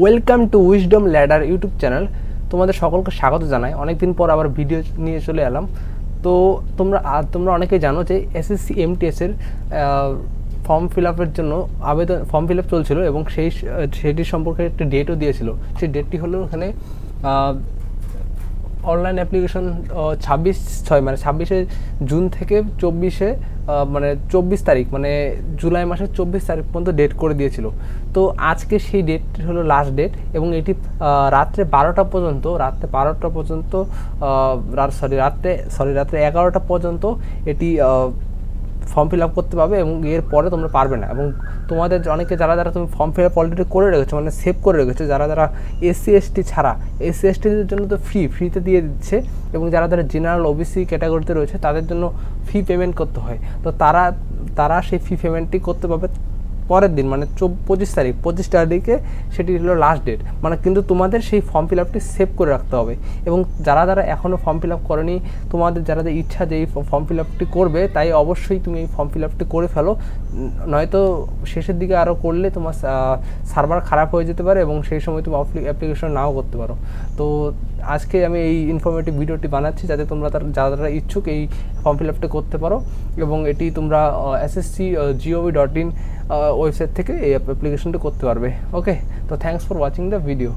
Welcome to wisdom ladder YouTube channel তোমাদের সকলকে স্বাগত জানাই। অনেকদিন পর আবার ভিডিও নিয়ে চলে এলাম। তো তোমরা তোমরা অনেকে জানো যে এসএসসি এমটিএসের ফর্ম ফিল আপের জন্য আবেদন ফর্ম ফিল আপ চলছিল এবং সেই সেটির সম্পর্কে একটা ডেটও দিয়েছিল। সেই ডেটটি হলো এখানে অনলাইন অ্যাপ্লিকেশন ছাব্বিশ, ছয় মানে ছাব্বিশে জুন থেকে চব্বিশে মানে চব্বিশ তারিখ মানে জুলাই মাসের চব্বিশ তারিখ পর্যন্ত ডেট করে দিয়েছিল। তো আজকে সেই ডেট হলো লাস্ট ডেট এবং এটি রাত্রে বারোটা পর্যন্ত, রাত্রে বারোটা পর্যন্ত সরি রাত্রে সরি রাত্রে এগারোটা পর্যন্ত এটি ফর্ম ফিল আপ করতে পারবে এবং এর পরে তোমরা পারবে না। এবং তোমাদের অনেকে যারা যারা তুমি ফর্ম ফিল আপ অলরেডি করে রেখেছো মানে সেভ করে রেখেছো, যারা যারা এসসি এসটি ছাড়া এসসি এসটিদের জন্য তো ফ্রি ফ্রিতে দিয়ে দিচ্ছে। এবং যারা যারা জেনারেল ওবিসি ক্যাটাগরিতে রয়েছে, তাদের জন্য ফি পেমেন্ট করতে হয়। তো তারা তারা সেই ফি পেমেন্টটি করতে পারবে পরের দিন মানে পঁচিশ তারিখ, পঁচিশ তারিখে সেটি হলো লাস্ট ডেট মানে কিন্তু তোমাদের সেই ফর্ম ফিল আপটি সেভ করে রাখতে হবে। এবং যারা যারা এখনও ফর্ম ফিল আপ করেনি, তোমাদের যারা যারা ইচ্ছা যে এই ফর্ম ফিল আপটি করবে, তাই অবশ্যই তুমি এই ফর্ম ফিল আপটি করে ফেলো। নয়তো শেষের দিকে আরও করলে তোমার সার্ভার খারাপ হয়ে যেতে পারে এবং সেই সময় তুমি অ্যাপ্লিকেশন নাও করতে পারো। তো আজকে আমি এই ইনফরমেটিভ ভিডিওটি বানাচ্ছি যাতে তোমরা তার, যারা যারা ইচ্ছুক এই ফর্ম ফিল আপটি করতে পারো এবং এটি তোমরা SSC GOV dot in website থেকে এই অ্যাপ্লিকেশনটি করতে পারবে। ওকে তো thanks for watching the video